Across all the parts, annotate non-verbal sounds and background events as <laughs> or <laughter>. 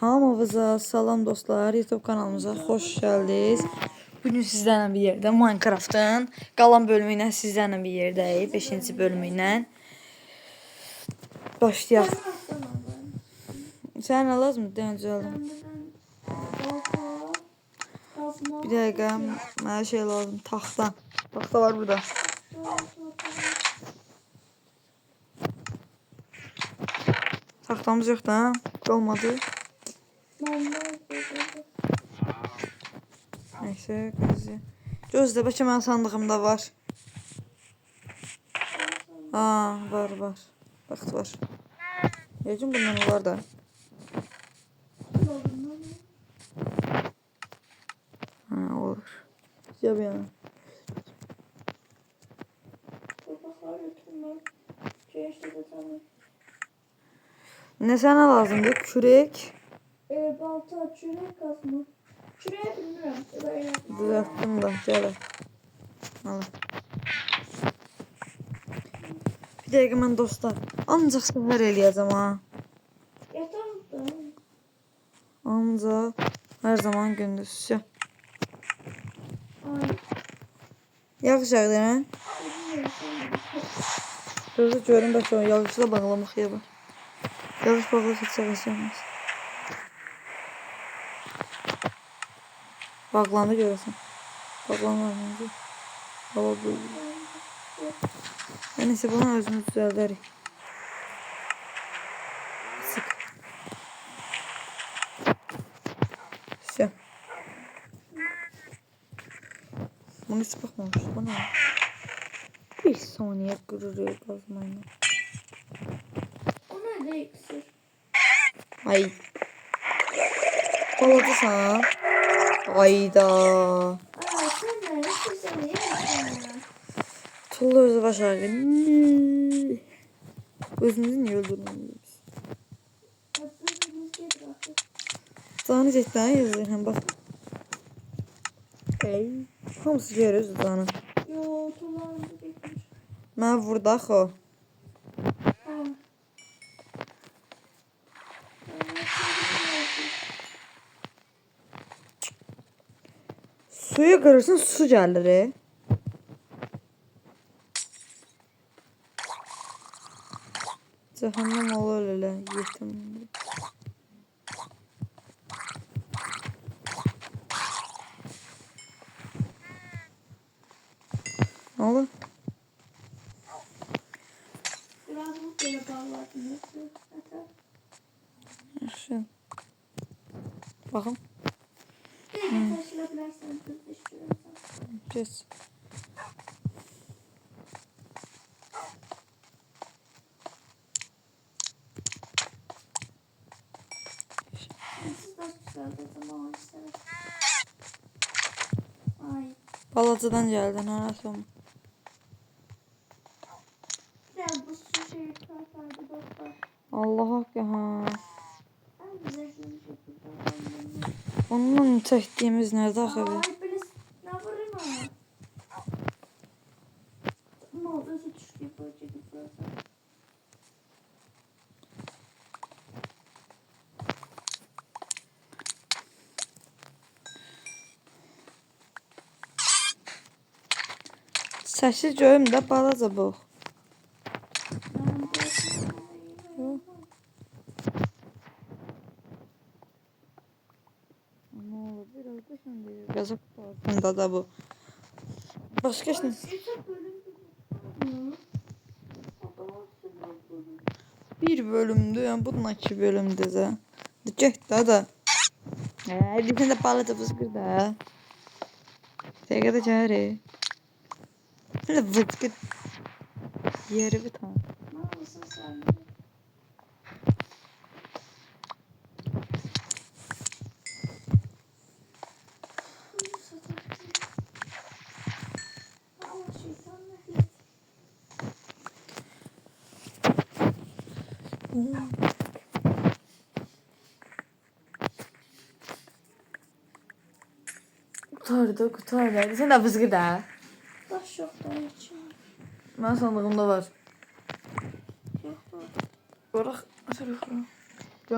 Hamınıza salam dostlar. YouTube kanalımıza hoş geldiniz. Bugün sizlerle bir yerde Minecraft'ın qalan bölümü ilə bir yerdəyik. 5-ci bölümü ilə. Başlayaq. Sənə nə lazımdır? Deyəcək alım. Bir dəqiqə, mənə şey lazım, taxta. Taxta var burada. Taxtamız yoxdur, ha? Olmadı. Neyse, gözü. Gözlə, bəlkə mənim sandığımda var. Aa, var, var. Vaxt var. Yəqin bundan var da. Ha, olur. Ya bir yana. Ne sana lazımdı? Kürek. Ee, balta, çürek kazma. Çürek bilmiyorum. Düzelttim da. Gel. Al. Bir dəqiqə mən dostlar. Ancaq səhər eləyəcəm ha. Yatar da. Ancaq hər zaman gündüz. Yağış ha. bilmiyorum, sen- Gözü görün bəlkə yağışla bağlamaq ya var. Yağış bağlı heç çalışamaz. Bağlandı görəsən. Bağlanır məncə. Hava buyurur. Neyse bunu özümüz düzəldərik. Sık. Şö. Bunu hiç bakmamıştım. Bu ne? Bir saniye kırılıyor kazmayla. O nerede iksir? Ay. Baladı sana. Ayda. Şey. Tulla özü baş ağrı. Özümüzü niye artık. Canı cidden yazıyor hem bak. Ey. Hamısı görürüz canı. Yo, tuğlarımızı bekmiş. Mən burada axı. o. Ha. Ay, yaptığımız Kırırsın su gəlir. e. Cəhənnəm olur elə yetim. Ne olur? Biraz bu böyle? Hatta. Yaxşı. Baxın, Bir taşıyabilirsen kız düşürürsen. keç. Siz de çıkardınız ama işte. Ay. Balacadan gəldin, arası olma. Ya bu su şeyi tutardı dostlar. Allah haqqı ha. Onun çəkdiyimiz nədir axı bir? Ay böyle ne varım ha? Ne oldu? Özü düştü böyle çekip zaten. Səsi görüm də balaca bu. Ne da şimdi altında da bu. Başka şey. Bir bölümdü, yani bunun iki bölümdü də. Get da da. Ee, bir tane de balaca fıskır da. Tega da fıskır. Yeri bir tane. Kurtardı, kurtardı. Sen de fıskır da taş yok daha hiç. Ben sandığımda var. Yok mu? Bırak. Nasıl yok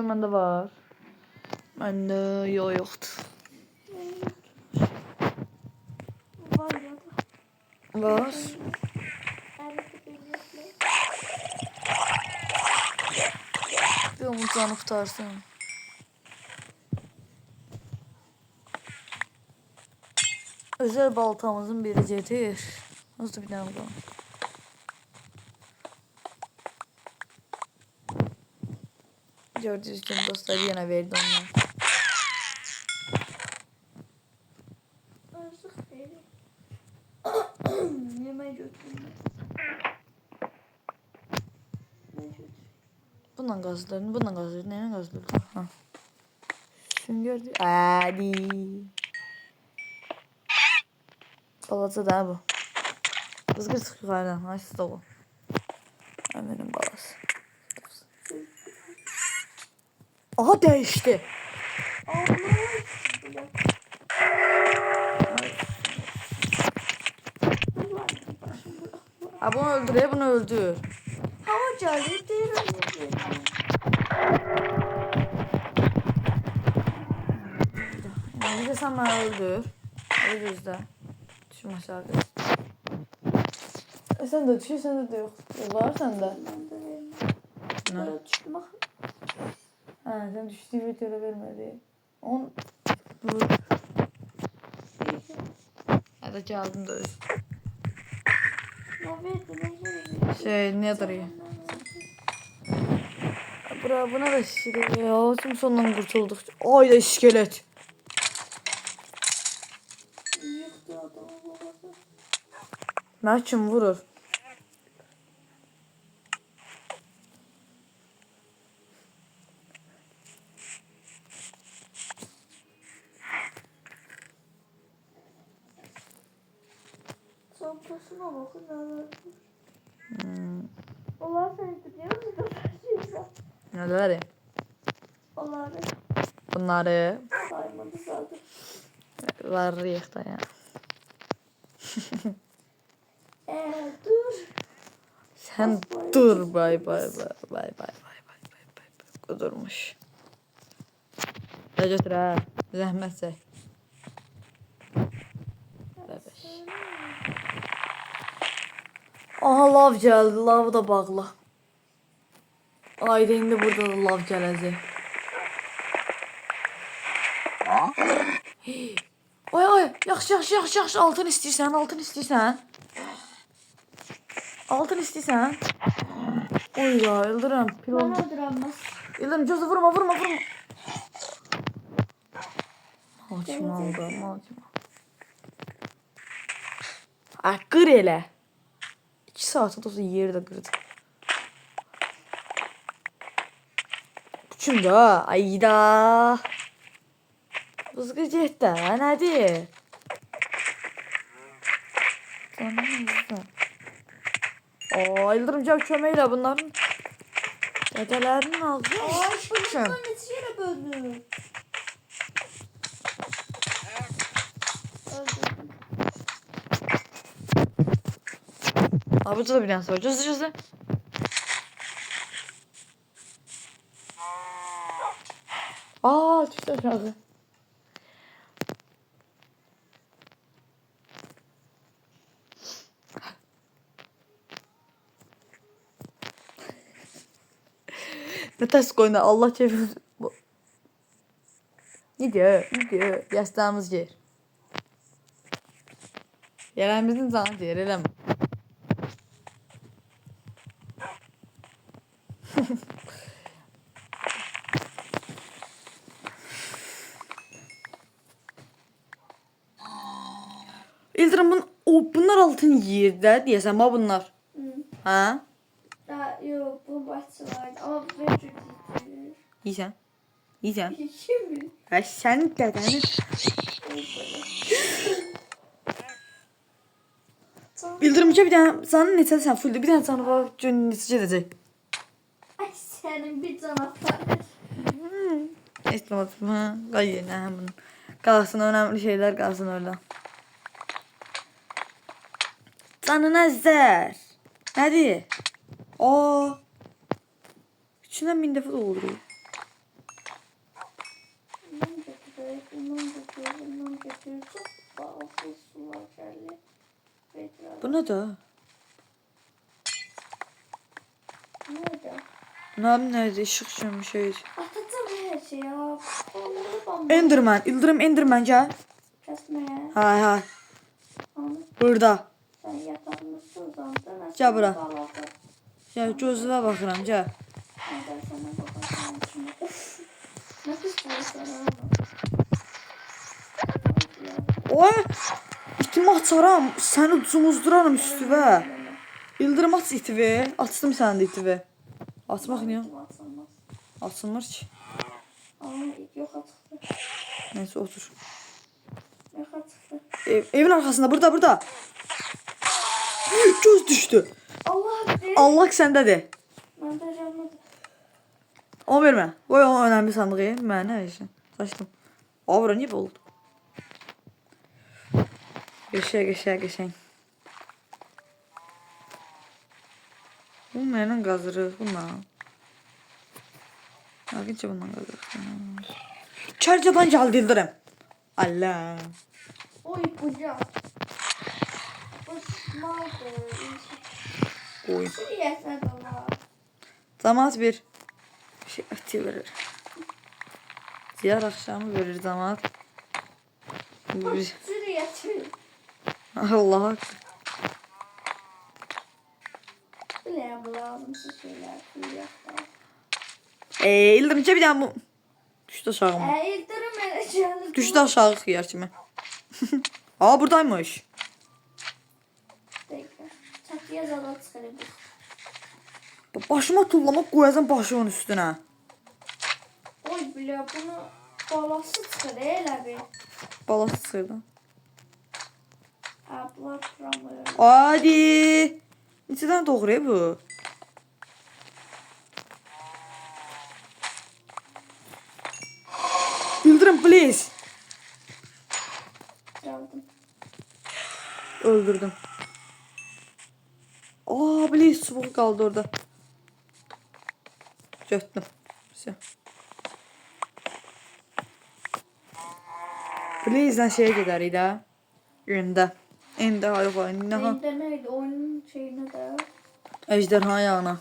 bende var. Bende yok yoktu. Var ya da. Var. Bir umutlanı kurtarsın. Özel baltamızın biri getir. Nasıl bir tane bu? Gördüğünüz gibi dostlar yine verdi onlar. Bundan gazlarını, bundan gazlarını, neyle gazlarını? Ha. Süngör değil. Hadi. Balaca da bu. Kızgır sık yukarıdan. Ay siz de bu. Ömer'in balası. Aha değişti. Ha bunu öldürüyor, bunu öldür. Hava geldi, değil bir de sen bana öldür. Öldür işte. Aşağı kız. E sen de düşüyor, sen de yok. Var sende. Ne? Böyle düştüm bak. Ha sen düştüğü videoda vermedi. On... Dur. Ya da geldin de öz. Şey ne duruyor? Bura buna da şişiriyor ya. Tüm sondan kurtulduk. Ay da iskelet. Kim vurur? Çantasına bakın neler. Hmm. Onlar seni biliyor musun? Neler ya? Onları Bunları saymadı zaten. var ya. <laughs> Eee dur. Sen dur bay bay bay bay bay bay bay bay bay bay Kudurmuş. Ya götür ha. Zəhmət çək. Bəbəş. Aha lav gəldi. Lavı da bağla. Ayda indi burada da lav gələcək. Ay <gasps> ay yaxşı yaxşı yaxşı yaxşı altın istəyirsən altın istəyirsən. Altın istiyorsan. Oy ya Yıldırım. Pil Bana oldu. öldüremez. Yıldırım Jose vurma vurma vurma. Malçım aldı malçım. Ah kır hele. 2 saat olsa yeri de kırdı. Küçüm de ha. Ayda. Buzgıcı etti. Hadi. Tamam. Oo yıldırımcak çömeyle bunların dedelerini aldı. Ay çocuklar yetişiyle böldü. Abi burada da bir tane soracağız. Hızlı Aa çıktı aşağıda. Ne ters koyuna Allah çevir. Ne diyor? Ne diyor? Yastığımız yer. Yeremizin zanı diyor. Öyle mi? <laughs> İldirim bun, o, bunlar altın yiyir də deyəsən ma bunlar. Hı. Hə? Ya yok bu bahçe vardı Yiyeceğim. Yiyeceğim. Ya sen dedeni... Bildirimci bir tane sana ne sen sen fullde bir tane sana var cünnesi edecek. Ay senin bir canavar. Hmm. İstemedim ha. Gayet ne bunun. Kalsın önemli şeyler kalsın orada. Canına zer. Hadi. O. Üçünden bin defa doğru. Atıyor. Çok bağımsız sular. Bekle. Bu ne de? Ne oldu? Ne nerede? Işık bir şey. Atacağım her şeyi ya. Enderman. Yıldırım Enderman gel. kesmeye. Hay hay. Burada. sen yatağımızda uzandın. Gel bura. Ya gözüme bakıram gel. <laughs> Ne pis bu. Oy! İtimi açaram. Səni cumuzduranım üstüvə. Yıldırım aç itivi. Açdım sənin də itivi. Açmaq niyə? Açılmır ki. Yok atıktı. Neyse otur. Yok atıktı. Ev, evin arkasında burada burada. Göz düşdü. Allah be. Allah səndədir. Ben de canladım. Onu vermə. Qoy o önəmli sandığı. Mənə nə işin? Saçdım. Aa bura niyə oldu? Geçək, geçək, geçək. Bu mənlə qazırıq. Yəqin ki, bununla qazırıq. Çərcadan gəldi Yıldırım. Allah. Oy bucak. Bu maldır. Qoy. Sürüyesine de var. Camaat bir şey eti verir. Diğer akşamı verir camaat. Bu bir-. Allah. Bileyim bu lazımsız şeyler. Sürüyesine. Ee, Yıldırım bir tane bu. Düştü aşağı mı? Eee İldirim vereceğiniz. Düştü aşağı kıyar kimi. <laughs> Aa buradaymış. Çatıya zala çıkarım. Başıma tullamak koyacağım başımın üstüne. Oy bile bunu balası çıkar hele bir. Balası sırdı. Abla kuramıyor. Hadi. Neçədən doğru bu? Yıldırım please. Çaldım. Öldürdüm. Aa please çubuq qaldı orada. Götdüm. Все. Please-dən şeyə gedərik də. Gündə. İndi hayır hayır. Naha. Neydi oyunun şeyine de. Ejderha yağına.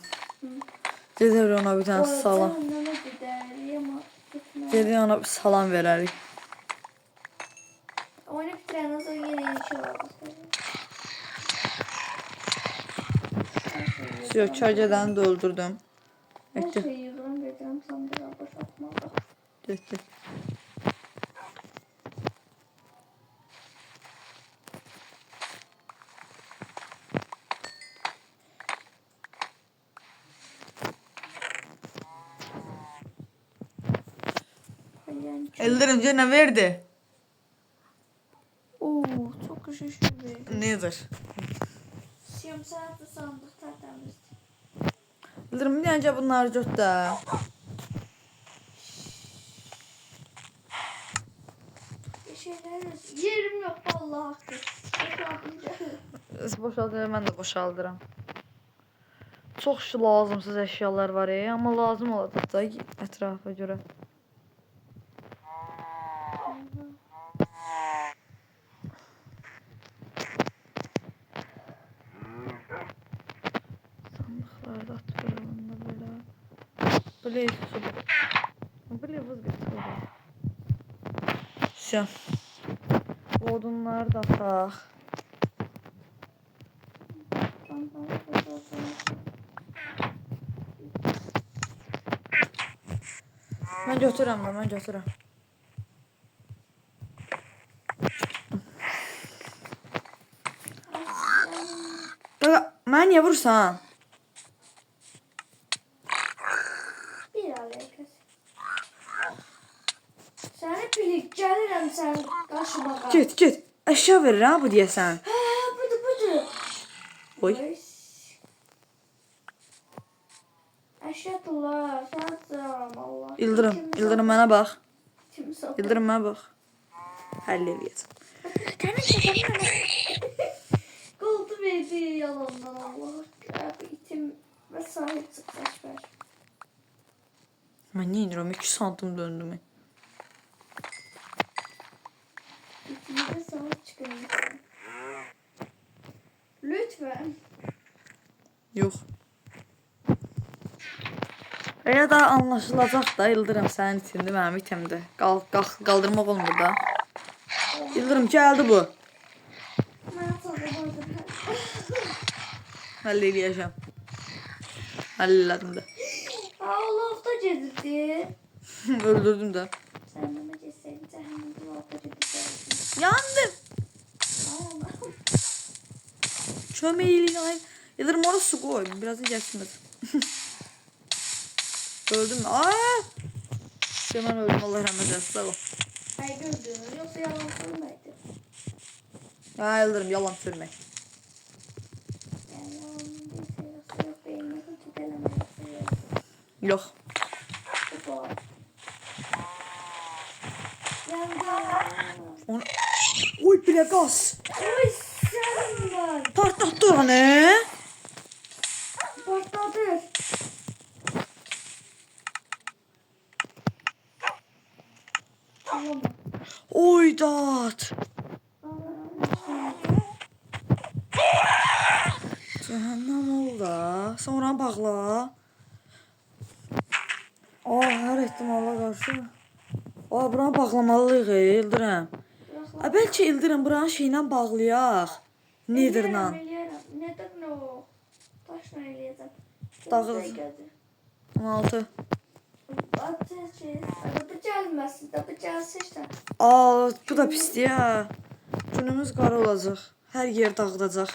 Gedir ona bir tane salam. Gedir ona bir salam verərik. Oyunu bitiren sonra yine yeni şey var. Yok çarcadan da öldürdüm. Her Etdi. şeyi sandığa boşaltmalı. Getdi. Yani Eldirince ne verdi? Oo çok be. Nedir? Siyam saatli sandık tertemiz. Eldirim deyəncə bunları göt də. Bir şeyler yerim yok vallahi. Boşaldır, mən də boşaldıram. Çox şu lazımsız əşyalar var, e, amma lazım olacaq da ətrafa görə. Sandıqlarda atıyorum da belə. Belə su. Belə vız gətir. Все. Odunları da ataq. Mən götürürəm də, mən götürürəm. Qaqa, mənə niyə vurursan? Get, get. Əşya verir ha bu deyəsən. Hə, budur, budur. Oy. Əşhədullah, sənəcəm Allah. İldırım, Kimsə- İldırım mənə bax. kimsə- İldırım mənə bax. Həll eləyəcəm. Qoldu verdi yalandan Allah. Abi itim və sahib çıxsaç ver. Mən nə edirəm? 2 santim döndüm. İtim Bize lütfen. Yox. Ya da anlaşılacaq da Yıldırım sənin itindi mənim itimdir. Qal, qalx, qaldırmaq olmur da. Yıldırım gəldi bu. Həll elədim də. Aa Olaf da cezirdi. <laughs> Öldürdüm də. Bana ceseydin cehennemde Olaf da cezirdi. Yandım. Çömeğiyle ay. Yıldırım orada su koy. Biraz geçmez. <laughs> Öldüm mü? Aa! Hemen öldüm Allah rahmet eylesin. Sağ ol. Hayır gördün. Yoksa yalan söylemeydi. Ya Yıldırım yalan söyleme. Yoksa yok Yok. Onu... Oy bile gaz. Oy sen var. Patlattı onu. Patladı. Oy dat. Cehennem ha. Sonra bağla. Aa her ihtimala karşı. Aa buna bağlamalıyıq ey, Yıldırım. A bəlkə Yıldırım buranın şeylə bağlayaq. Nether'la. Nether ne o? Taşla eləyəcəm. Dağılır. 16. Ateş. Arada gəlməsin də, bu gəlsə işte. Aa bu da pisdir ya. Günümüz qara olacaq. Hər yer dağıdacaq.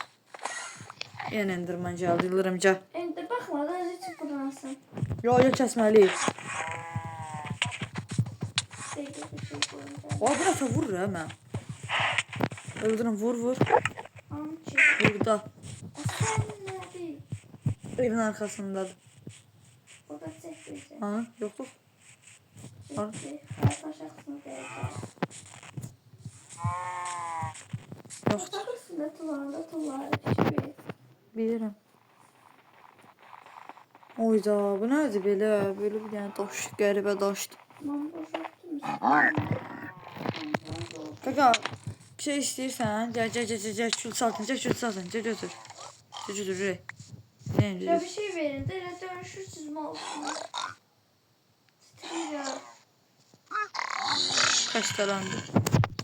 Yenə endirmən gəldi Yıldırım gəl. İndi baxma da çıx buransın. Yo yo kəsməliyik. Bu dəfə vurur ha mən. Yıldırım vur vur. Amçı. Burada. Sən nədir? Evin arxasındadır. O da. Ha, yoxdur. Çəkəcək. Qardaş axsını deyəcək. Yoxdur. Yataq üstündə tullananda tulları pişirir. Bilirəm. Oyda, bu nədir belə? Belə bir dənə daş, qəribə daşdır. Mən boşaltdım. Qaqa, bir şey istəyirsən? Gəl, gəl, gəl, gəl, gəl, kül saltın, gəl, kül saltın, gəl, götür. Gəl, götür, gəl. Nə Ya bir şey verin de elə dönüşürsüz mü olsun? Titrəyirəm. Xəstələndi.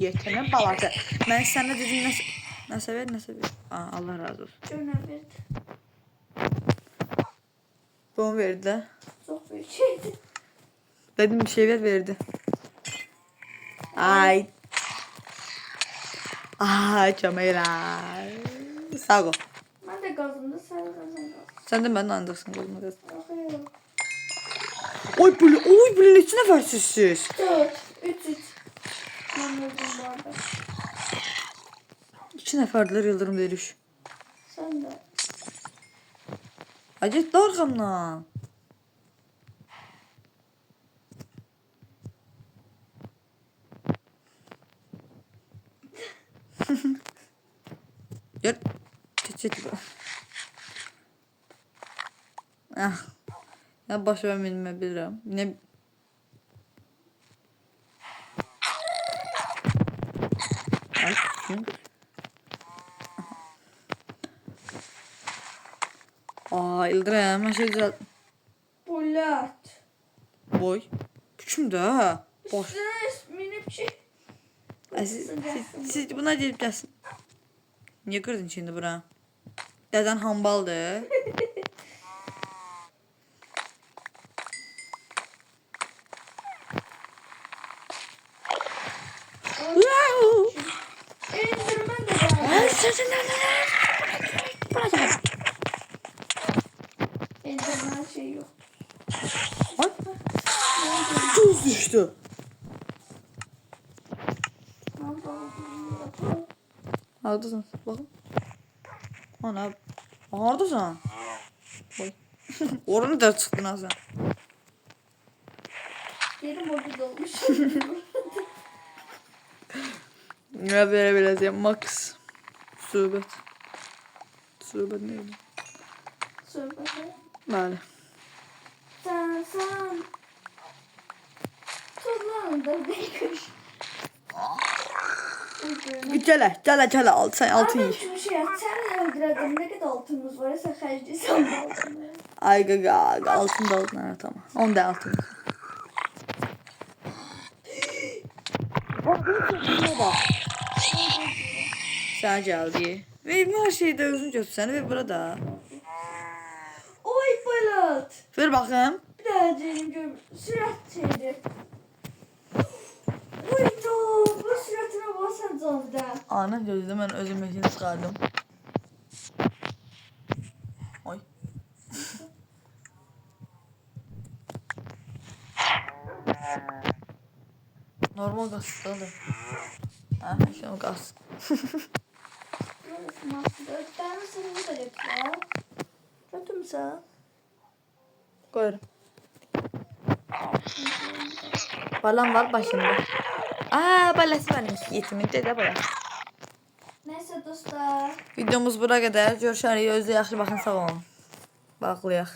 Yetənə balaca. Mən sənə dedim nəsə, nəsə ver, nəsə ver. Aa, Allah razı olsun. Gönə verdi. Bunu verdi. Çox büyük şeydi. Dedim bir şey ver, verdi. Ay. Ay, çöməklər. Sağ ol. Qazımda sən qazandın. Sən də məndən ancaqsın qoluma qız. Yox, yox. Oy, böyle, oy, böyle neçə nəfərsiniz siz? Dört, üç, üç. Mən öldüm bu arada. İki nəfərdilər Yıldırım deyilik. Sən də. Ay, get də <laughs> Gel. Geç. Ah. Ya başa minmə bilirəm. Ne? Aa, İldirəm, mən şey düzəlt. Bulat. Boy. Küçümdür ha. Boş. Üstüne. Ay, siz, siz, siz buna deyib gəlsin. Niyə qırdın şimdi bura? Dədən hambaldır. Wow! Var. Ay, sözün nədir? Bura gəl. Endirmen şey yok. Ay, tuz düşdü. Ben bağladım. Hardasan? Baxın. Ana, hardasan? Oy. <laughs> Oranı da çıxdın ha sən. Yerim orada dolmuş. Ya belə beləcək max söhbət. Söhbət nə idi? Söhbətə. Bəli. Sen sen. Tuzlandı bir kuş. Gələ, gələ, gələ. Al, sən altın Altın ye. için şey yap. Sen öldürdün. Ne kadar altınımız var? Sen bu altını. Ay qaqa, altın da altın. Ha, tamam. 10 da altın. Sənə gəldi. Və hər şeydə özün götürsən və burada. Oy balat. Ver baxım. Bir daha canım gör. Sürat şeydi. Ana gözlə mən özüm məkini çıxardım. Oy. Normal qasdadır. Hə, şunu qas. Ben seni bu da yapıyor. Kötü mü sen? Qoyuram. Balam var başında. Aa, balası varmış. Yetimin də bala. Neyse dostlar. Videomuz bura qədər. Görüşərik. Özünüzə yaxşı baxın. Sağ olun. Bağlayaq.